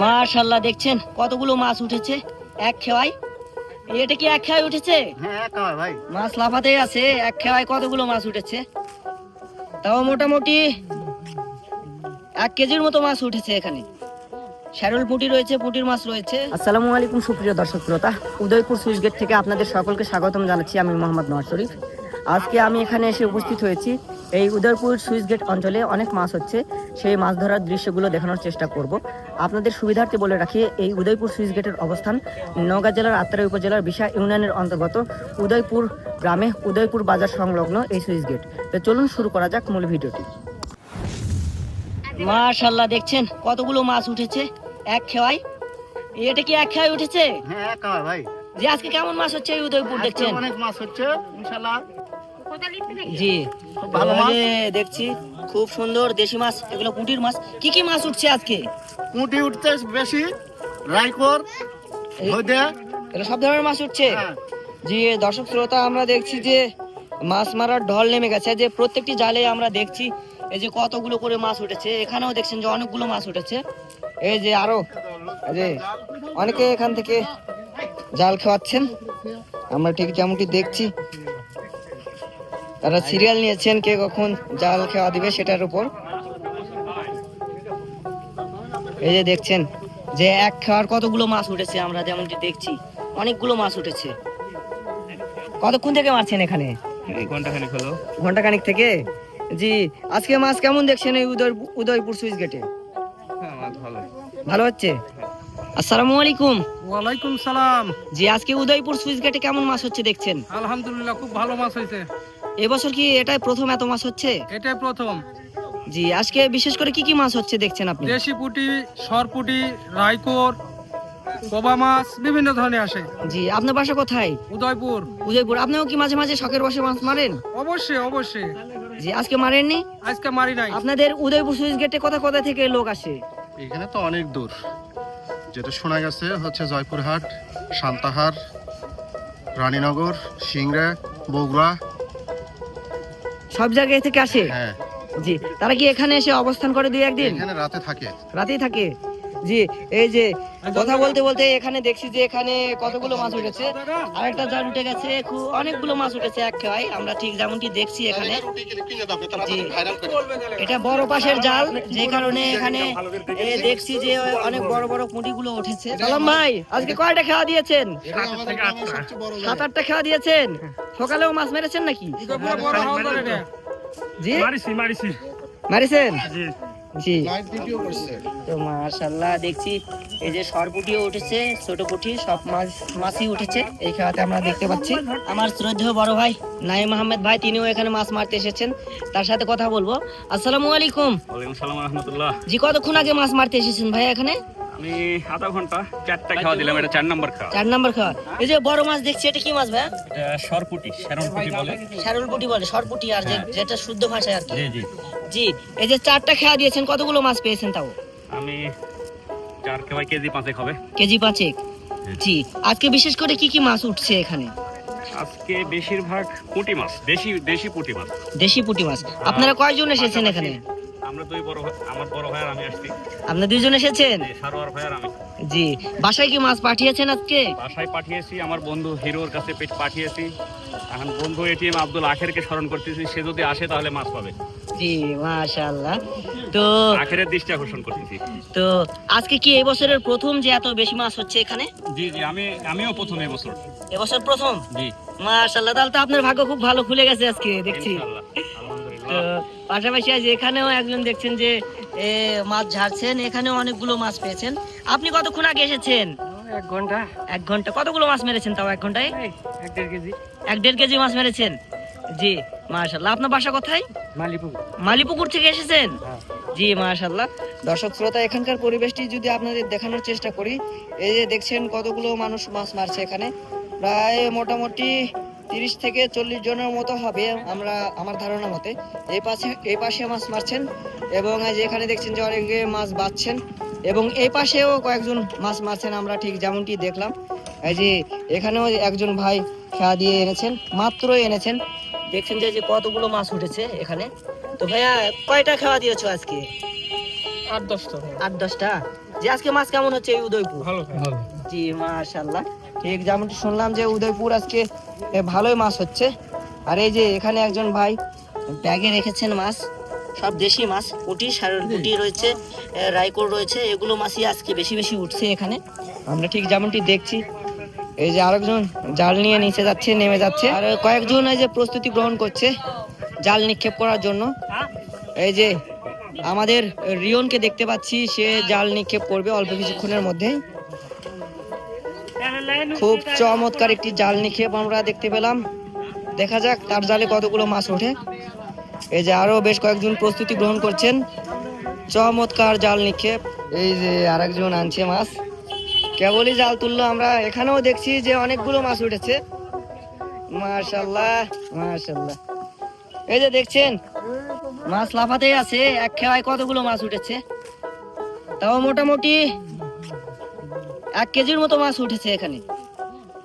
মাশাল্লাহ দেখছেন কতগুলো মাছ উঠেছে? এক খেওয়ায় এটা কি এক খেওয়ায় উঠেছে? হ্যাঁ একা ভাই। মাছ লাফাতেই আছে এক খেওয়ায় কতগুলো মাছ উঠেছে? তাও মোটামুটি এক কেজির মতো মাছ উঠেছে এখানে। শ্যারল পুঁটি রয়েছে পুঁটির মাছ রয়েছে। আসসালামু আলাইকুম সুপ্রিয় দর্শক শ্রোতা। উদয়পুর সুইচ গেট থেকে আপনাদের সকলকে স্বাগতম জানাচ্ছি আমি মোহাম্মদ নওয়াজ শরীফ। আজকে আমি এখানে এসে উপস্থিত হয়েছি এই উদয়পুর সুইচ গেট অঞ্চলে অনেক মাছ হচ্ছে। সেই মাছ ধরার দৃশ্যগুলো দেখানোর চেষ্টা করব। আপনাদের সুবিধার্থে বলে রাখি এই উদয়পুর সুইচ গেটের অবস্থান নওগাঁ জেলার আত্রাই উপজেলার বিশা ইউনিয়নের অন্তর্গত উদয়পুর গ্রামে উদয়পুর বাজার সংলগ্ন এই সুইচ গেট। তো চলুন শুরু করা যাক মূল ভিডিওটি। মাশাল্লাহ দেখছেন? কতগুলো মাছ উঠেছে? এক খেওয়ায়? এটা কি এক খেওয়ায় উঠেছে? হ্যাঁ একা ভাই। যে আজকে কেমন মাছ হচ্ছে এই উদয়পুর দেখছেন? অনেক মাছ হচ্ছে ইনশাআল্লাহ। জি। ভালো মাছ। দেখছি খুব সুন্দর দেশি মাছ এগুলো পুঁটির মাছ। কি কি মাছ উঠছে আজকে? পুঁটি উঠতে বেশি রাইকর এগুলো সব ধরনের মাছ উঠছে? হ্যাঁ। জি দর্শক শ্রোতা আমরা দেখছি যে মাছ মারার ঢল নেমে গেছে। যে প্রত্যেকটি জালে আমরা দেখছি এই যে কতগুলো করে মাছ উঠেছে। এখানেও দেখছেন যে অনেকগুলো মাছ উঠেছে। এই যে আরও যে অনেকে এখান থেকে জাল খাওয়াচ্ছেন। আমরা ঠিক যেমনটি দেখছি তারা সিরিয়াল নিয়েছেন কে কখন জাল খাওয়া দিবে সেটার উপর। এই যে দেখছেন যে এক খাওয়ার কতগুলো মাছ উঠেছে আমরা যেমনটি দেখছি অনেকগুলো মাছ উঠেছে। কতক্ষণ থেকে মারছেন এখানে? এই হলো। ঘণ্টা খানিক থেকে? জি আজকে মাছ কেমন দেখছেন এই উদয় উদয়পুর সুইচ গেটে? হ্যাঁ ভালো। ভালো হচ্ছে? আসসালামু আলাইকুম। ওয়ালাইকুম সালাম। জি আজকে উদয়পুর সুইচ গেটে কেমন মাছ হচ্ছে দেখছেন? আলহামদুলিল্লাহ খুব ভালো মাছ হয়েছে। এবছর কি এটাই প্রথম এত মাছ হচ্ছে? এটাই প্রথম। জি আজকে বিশেষ করে কি কি মাছ হচ্ছে দেখছেন আপনি? দেশি পুটি সরপুটি রাইকোর কোবা মাছ বিভিন্ন ধরনের আসে। জি আপনার বাসা কোথায়? উদয়পুর। উদয়পুর। আপনিও কি মাঝে মাঝে শখের বসে মাছ মারেন? অবশ্যই অবশ্যই। জি আজকে মারেননি? আজকে মারি নাই। আপনাদের উদয়পুর সুইচ গেটে কোথা কোথা থেকে লোক আসে? এখানে তো অনেক দূর। যেটা শোনা গেছে হচ্ছে জয়পুরহাট সান্তাহার রানীনগর সিংড়া বগুড়া সব জায়গায় থেকে আসে? হ্যাঁ। জি। তারা কি এখানে এসে অবস্থান করে দুই একদিন? এখানে রাতে থাকে। রাতেই থাকে? জি এই যে কথা বলতে বলতে এখানে দেখছি যে এখানে কতগুলো মাছ উঠেছে। আরেকটা জাল উঠে গেছে খুব অনেকগুলো মাছ উঠেছে এক খেয়ায়। আমরা ঠিক যেমনটি দেখছি এখানে। এটা বড় পাশের জাল যে কারণে এখানে দেখছি যে অনেক বড় বড় পুঁটিগুলো উঠেছে। সালাম ভাই আজকে কয়টা খাওয়া দিয়েছেন? সাত আটটা খাওয়া দিয়েছেন? সকালেও মাছ মেরেছেন নাকি। জি মারিছি। মারিছি। মারিছেন? জি। জি। তো মাশাল্লাহ দেখছি এই যে সরপুটিও উঠেছে ছোট পুঁটি সব মাছ মাছই উঠেছে। এই খেলাতে আমরা দেখতে পাচ্ছি। আমার শ্রদ্ধেয় বড় ভাই নাইম আহমেদ ভাই তিনিও এখানে মাছ মারতে এসেছেন। তার সাথে কথা বলব। আসসালামু আলাইকুম। ওয়ালাইকুম সালাম রহমতুল্লাহ। জি কতক্ষণ আগে মাছ মারতে এসেছেন ভাই এখানে? আমি আধা ঘণ্টা চারটা খাওয়া দিলাম এটা চার নম্বর খাওয়া। চার নাম্বার খাওয়া। এই যে বড় মাছ দেখছি এটা কি মাছ ভাই? এটা সরপুটি শ্যারন বলে। শারুল বলে সরপুটি আর যে যেটা শুদ্ধ ভাষায় আর কি। জি জি। জি এই যে চারটা খেয়া দিয়েছেন কতগুলো মাছ পেয়েছেন তাও? আমি চার খেয়া কেজি পাঁচেক হবে। কেজি পাঁচেক? জি আজকে বিশেষ করে কি কি মাছ উঠছে এখানে? আজকে বেশিরভাগ পুঁটি মাছ দেশি দেশি পুঁটি মাছ। দেশি পুঁটি মাছ। আপনারা কয়জন এসেছেন এখানে? আমরা দুই বড় আমার বড় ভাই আর আমি আসছি। আপনার দুইজন এসেছেন? জি, সারোয়ার ভাই আর আমি। জি। বাসায় কি মাছ পাঠিয়েছেন আজকে? বাসায় পাঠিয়েছি আমার বন্ধু হিরোর কাছে পাঠিয়েছি। এখন বন্ধু এটিএম আব্দুল আখেরকে স্মরণ করতেছি সে যদি আসে তাহলে মাছ পাবে। জি মাশাআল্লাহ। তো আখেরের দৃষ্টি আকর্ষণ করতেছি। তো আজকে কি এই বছরের প্রথম যে এত বেশি মাছ হচ্ছে এখানে? জি জি আমি আমিও প্রথম এবছর এবছর প্রথম? জি। মাশাআল্লাহ তাহলে তো আপনার ভাগ্য খুব ভালো খুলে গেছে আজকে দেখছি। আলহামদুলিল্লাহ। পাশাপাশি আজ এখানেও একজন দেখছেন যে মাছ ঝাড়ছেন এখানেও অনেকগুলো মাছ পেয়েছেন। আপনি কতক্ষণ আগে এসেছেন? এক ঘণ্টা। এক ঘণ্টা। কতগুলো মাছ মেরেছেন তাও এক ঘন্টায়? এক দেড় কেজি। এক দেড় কেজি মাছ মেরেছেন? জি মাশাল্লাহ আপনার বাসা কোথায়? মালিপুর মালিপুকুর থেকে এসেছেন? জি মাশাল্লাহ দর্শক শ্রোতা এখানকার পরিবেশটি যদি আপনাদের দেখানোর চেষ্টা করি এই যে দেখছেন কতগুলো মানুষ মাছ মারছে এখানে। প্রায় মোটামুটি তিরিশ থেকে চল্লিশ জনের মতো হবে আমরা আমার ধারণা মতে। এই পাশে এই পাশে মাছ মারছেন এবং এই যে এখানে দেখছেন যে অনেকে মাছ বাঁচছেন এবং এই পাশেও কয়েকজন মাছ মারছেন আমরা ঠিক যেমনটি দেখলাম। এই যে এখানেও একজন ভাই খেয়া দিয়ে এনেছেন মাত্রই এনেছেন। দেখছেন যে কতগুলো মাছ উঠেছে এখানে। তো ভাইয়া কয়টা খাওয়া দিয়েছ আজকে? আট দশটা। আট দশটা? যে আজকে মাছ কেমন হচ্ছে এই উদয়পুর? ভালো। জি মাশাল্লাহ ঠিক যেমনটি শুনলাম যে উদয়পুর আজকে ভালোই মাছ হচ্ছে। আর এই যে এখানে একজন ভাই ব্যাগে রেখেছেন মাছ সব দেশি মাছ পুটি সারের পুটি রয়েছে এ, রাইকোর রয়েছে এগুলো মাছই আজকে বেশি বেশি উঠছে এখানে। আমরা ঠিক যেমনটি দেখছি এই যে আরেকজন জাল নিয়ে নিচে যাচ্ছে নেমে যাচ্ছে। আর কয়েকজন এই যে প্রস্তুতি গ্রহণ করছে জাল নিক্ষেপ করার জন্য। এই যে আমাদের রিয়নকে দেখতে পাচ্ছি সে জাল নিক্ষেপ করবে অল্প কিছুক্ষণের মধ্যেই। খুব চমৎকার একটি জাল নিক্ষেপ আমরা দেখতে পেলাম। দেখা যাক তার জালে কতগুলো মাছ ওঠে। এই যে আরও বেশ কয়েকজন প্রস্তুতি গ্রহণ করছেন। চমৎকার জাল নিক্ষেপ এই যে আরেকজন আনছে মাছ। কেবলই জাল তুললো আমরা। এখানেও দেখছি যে অনেকগুলো মাছ উঠেছে। মাশাল্লাহ মাশাল্লাহ এই যে দেখছেন, মাছ লাফাতেই আছে। এক খেয়ায় কতগুলো মাছ উঠেছে? তাও মোটামুটি এক কেজির মতো মাছ উঠেছে এখানে।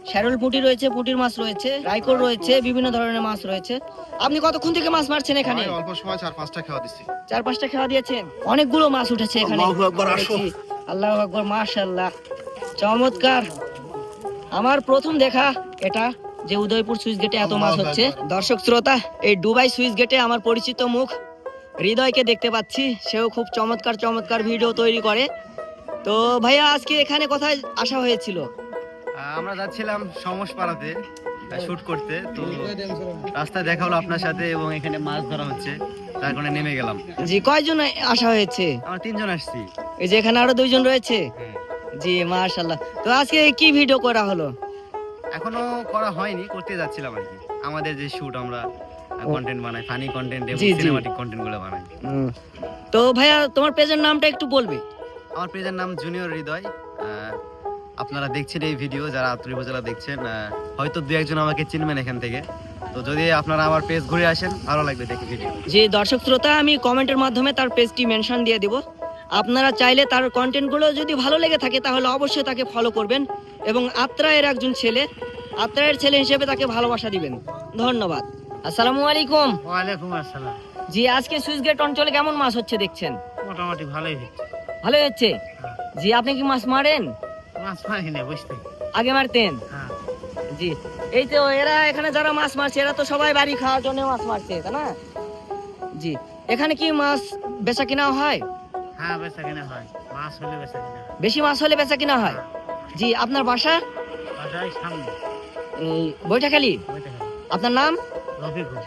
শ্যারল পুঁটি রয়েছে পুঁটির মাছ রয়েছে রাইকোর রয়েছে বিভিন্ন ধরনের মাছ রয়েছে। আপনি কতক্ষণ থেকে মাছ মারছেন এখানে? অল্প সময় চার পাঁচটা খাওয়া দিচ্ছি। চার পাঁচটা খেলা দিয়েছেন? অনেকগুলো মাছ উঠেছে এখানে। আল্লাহু আকবার, আসো। দেখছি। আল্লাহু আকবার মাশাআল্লাহ। চমৎকার। আমার প্রথম দেখা এটা যে উদয়পুর সুইচ গেটে এত মাছ হচ্ছে। দর্শক শ্রোতা এই ডুবাই সুইচ গেটে আমার পরিচিত মুখ হৃদয়কে দেখতে পাচ্ছি। সেও খুব চমৎকার চমৎকার ভিডিও তৈরি করে। তো ভাইয়া আজকে এখানে কোথায় আসা হয়েছিল? আমরা যাচ্ছিলাম সমস পাড়াতে শুট করতে। তো রাস্তায় দেখা হলো আপনার সাথে এবং এখানে মাছ ধরা হচ্ছে। তার কারণে নেমে গেলাম। জি কয়জন আসা হয়েছে? আমরা তিনজন আসছি। এই যে এখানে আরও দুইজন রয়েছে? জি মাশাআল্লাহ। তো আজকে কি ভিডিও করা হলো? এখনও করা হয়নি করতে যাচ্ছিলাম আর কি। আমাদের যে শুট আমরা কন্টেন্ট বানাই ফানি কন্টেন্ট এবং। সিনেমাটিক কন্টেন্টগুলো বানাই। হুম। তো ভাইয়া তোমার পেজের নামটা একটু বলবে? আমার পেজের নাম জুনিয়র হৃদয়। আপনারা দেখছেন এই ভিডিও যারা আত্মীয় উপজেলা দেখছেন হয়তো দু একজন আমাকে চিনবেন এখান থেকে। তো যদি আপনারা আমার পেজ ঘুরে আসেন ভালো লাগবে দেখে ভিডিও যে দর্শক শ্রোতা আমি কমেন্টের মাধ্যমে তার পেজটি মেনশন দিয়ে দিব। আপনারা চাইলে তার কন্টেন্টগুলো যদি ভালো লেগে থাকে তাহলে অবশ্যই তাকে ফলো করবেন এবং আত্রায়ের একজন ছেলে আত্রায়ের ছেলে হিসেবে তাকে ভালোবাসা দিবেন। ধন্যবাদ। আসসালামু আলাইকুম। ওয়ালাইকুম আসসালাম। জি আজকে সুইচ গেট অঞ্চলে কেমন মাছ হচ্ছে দেখছেন? মোটামুটি ভালোই হচ্ছে। ভালো হচ্ছে। জি আপনি কি মাছ মারেন? মাছ মারি না বুঝতে। আগে মারতেন? হ্যাঁ। জি এই তো এরা এখানে যারা মাছ মারছে এরা তো সবাই বাড়ি খাওয়ার জন্য মাছ মারছে তাই না? জি এখানে কি মাছ বেচা কিনা হয়? হ্যাঁ বেচা কিনা হয়। মাছ হলে বেচা কিনা বেশি মাছ হলে বেচা কিনা হয়? জি আপনার বাসা? বাজার সামনে। এই বৈঠাখালী। আপনার নাম? রফিকুল।